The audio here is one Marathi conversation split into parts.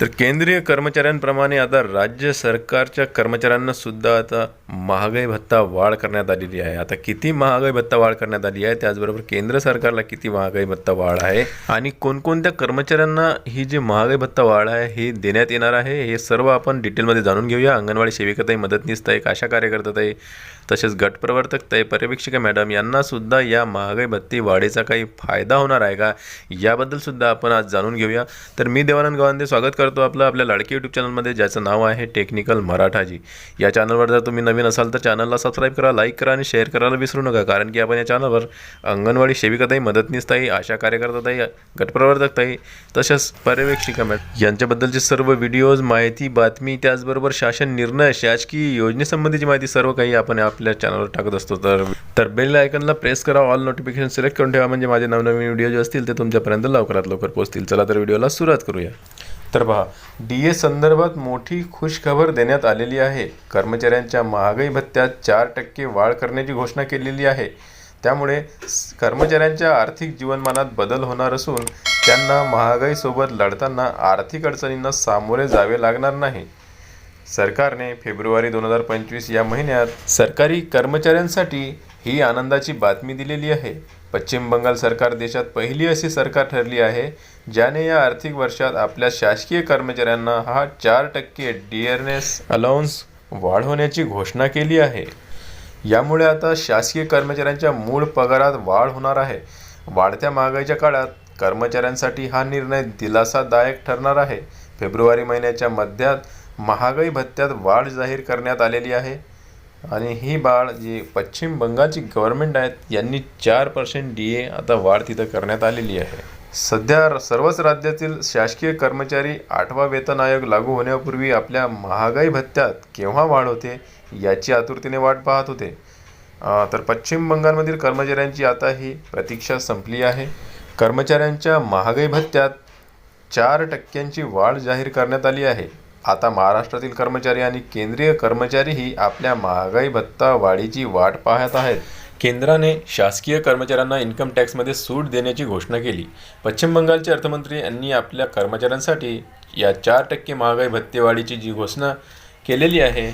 तर केंद्रीय कर्मचाऱ्यांप्रमाणे आता राज्य सरकारच्या कर्मचाऱ्यांना सुद्धा आता महागाई भत्ता वाढ करण्यात आलेली आहे. आता किती महागाई भत्ता वाढ करण्यात आली आहे त्याचबरोबर केंद्र सरकारला किती महागाई भत्ता वाढ आहे आणि कोणकोणत्या कर्मचाऱ्यांना ही जी महागाई भत्ता वाढ आहे हे देण्यात येणार आहे हे सर्व आपण डिटेलमध्ये जाणून घेऊया. अंगणवाडी सेविकाताई मदतनीस ताई आशा कार्यकर्ताताई तसेच गटप्रवर्तक ताई पर्यवेक्षिका मॅडम यांना सुद्धा या महागाई भत्ती वाढीचा काही फायदा होणार आहे का? याबद्दल सुद्धा आपण आज जाणून घेऊया. तर मी देवानंद गवांदे स्वागत करतो. आपलं आपल्या लाडकी यूट्यूब चॅनलमध्ये ज्याचं नाव आहे टेक्निकल मराठाजी. या चॅनलवर जर तुम्ही नवीन असाल तर चॅनलला सबस्क्राईब करा लाईक करा आणि शेअर करायला विसरू नका कारण की आपण या चॅनलवर अंगणवाडी सेविकाताई मदतनीसताई आशा कार्यकर्ताताई गटप्रवर्तकताई तसेच पर्यवेक्षिका मॅडम यांच्याबद्दलचे सर्व व्हिडिओज माहिती बातमी त्याचबरोबर शासन निर्णय शासकीय योजनेसंबंधीची माहिती सर्व काही आपण आपल्या चॅनलवर टाकत असतो. तर तर बेल आयकनला प्रेस करा ऑल नोटिफिकेशन सिलेक्ट करून ठेवा म्हणजे माझे नवनवीन व्हिडिओ जे असतील ते तुमच्यापर्यंत लवकरात लवकर पोहोचतील. चला तर व्हिडिओला सुरुवात करूया. तर पहा डी ए संदर्भात मोठी खुशखबर देण्यात आलेली आहे. कर्मचाऱ्यांच्या महागाई भत्त्यात चार टक्के वाढ करण्याची घोषणा केलेली आहे. त्यामुळे कर्मचाऱ्यांच्या आर्थिक जीवनमानात बदल होणार असून त्यांना महागाईसोबत लढताना आर्थिक अडचणींना सामोरे जावे लागणार नाही. सरकारने फेब्रुवारी दोन हजार पंचवीस या महिन्यात सरकारी कर्मचाऱ्यांसाठी ही आनंदाची बातमी दिलेली आहे. पश्चिम बंगाल सरकार देशात पहिली अशी सरकार ठरली आहे ज्याने या आर्थिक वर्षात आपल्या शासकीय कर्मचाऱ्यांना हा चार टक्के डिअरनेस अलाउन्स वाढवण्याची घोषणा केली आहे. यामुळे आता शासकीय कर्मचाऱ्यांच्या मूळ पगारात वाढ होणार आहे. वाढत्या महागाईच्या काळात कर्मचाऱ्यांसाठी हा निर्णय दिलासादायक ठरणार आहे. फेब्रुवारी महिन्याच्या मध्यात महागाई भत्त्यात वाढ जाहीर करण्यात आलेली आहे. आणि ही वाढ जी पश्चिम बंगालची गव्हर्नमेंट आहेत यांनी चार पर्सेंट डी ए आता वाढ तिथं करण्यात आलेली आहे. सध्या सर्वच राज्यातील शासकीय कर्मचारी आठवा वेतन आयोग लागू होण्यापूर्वी आपल्या महागाई भत्त्यात केव्हा वाढ होते याची आतुरतेने वाट पाहत होते. तर पश्चिम बंगालमधील कर्मचाऱ्यांची आता ही प्रतीक्षा संपली आहे. कर्मचाऱ्यांच्या महागाई भत्त्यात चार टक्क्यांची वाढ जाहीर करण्यात आली आहे. आता महाराष्ट्रातील कर्मचारी आणि केंद्रीय कर्मचारीही आपल्या महागाई भत्ता वाढीची वाट पाहत आहेत. केंद्राने शासकीय कर्मचाऱ्यांना इन्कम टॅक्समध्ये सूट देण्याची घोषणा केली. पश्चिम बंगालचे अर्थमंत्री यांनी आपल्या कर्मचाऱ्यांसाठी या चार टक्के महागाई भत्तेवाढीची जी घोषणा केलेली आहे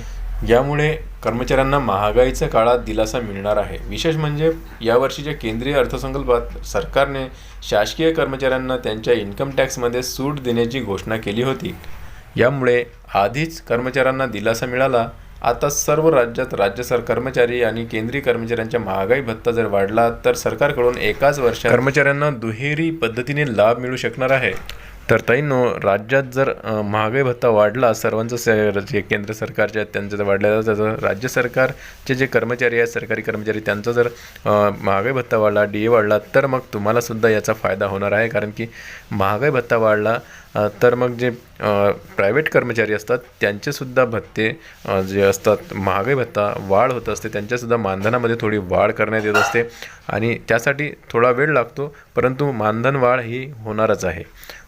यामुळे कर्मचाऱ्यांना महागाईच्या काळात दिलासा मिळणार आहे. विशेष म्हणजे यावर्षीच्या केंद्रीय अर्थसंकल्पात सरकारने शासकीय कर्मचाऱ्यांना त्यांच्या इन्कम टॅक्समध्ये सूट देण्याची घोषणा केली होती. यामुळे आधीच कर्मचाऱ्यांना दिलासा मिळाला. आता सर्व राज्यात राज्य सर कर्मचारी आणि केंद्रीय कर्मचाऱ्यांच्या महागाई भत्ता जर वाढला तर सरकारकडून एकाच वर्षात कर्मचाऱ्यांना दुहेरी पद्धतीने लाभ मिळू शकणार आहे. तर ताईंनो राज्यात जर महागाई भत्ता वाढला सर्वांचं स- जे केंद्र सरकारचे आहेत त्यांचं जर वाढलेलं त्याचं राज्य सरकारचे जे कर्मचारी आहेत सरकारी कर्मचारी त्यांचा जर महागाई भत्ता वाढला डी ए वाढला तर मग तुम्हालासुद्धा याचा फायदा होणार आहे. कारण की महागाई भत्ता वाढला तर मग जे प्रायव्हेट कर्मचारी असतात त्यांचेसुद्धा भत्ते जे असतात महागाई भत्ता वाढ होत असते. त्यांच्यासुद्धा मानधनामध्ये थोडी वाढ करण्यात येत असते. आणि त्यासाठी थोडा वेळ लागतो परंतु मानधन वाढ ही होणारच आहे.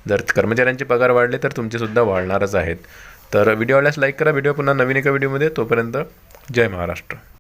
जर कर्मचाऱ्यांचे पगार वाढले तर तुमचेसुद्धा वाढणारच आहेत. तर व्हिडिओ आवडल्यास लाईक करा. व्हिडिओ पुन्हा नवीन एका व्हिडिओमध्ये तोपर्यंत जय महाराष्ट्र.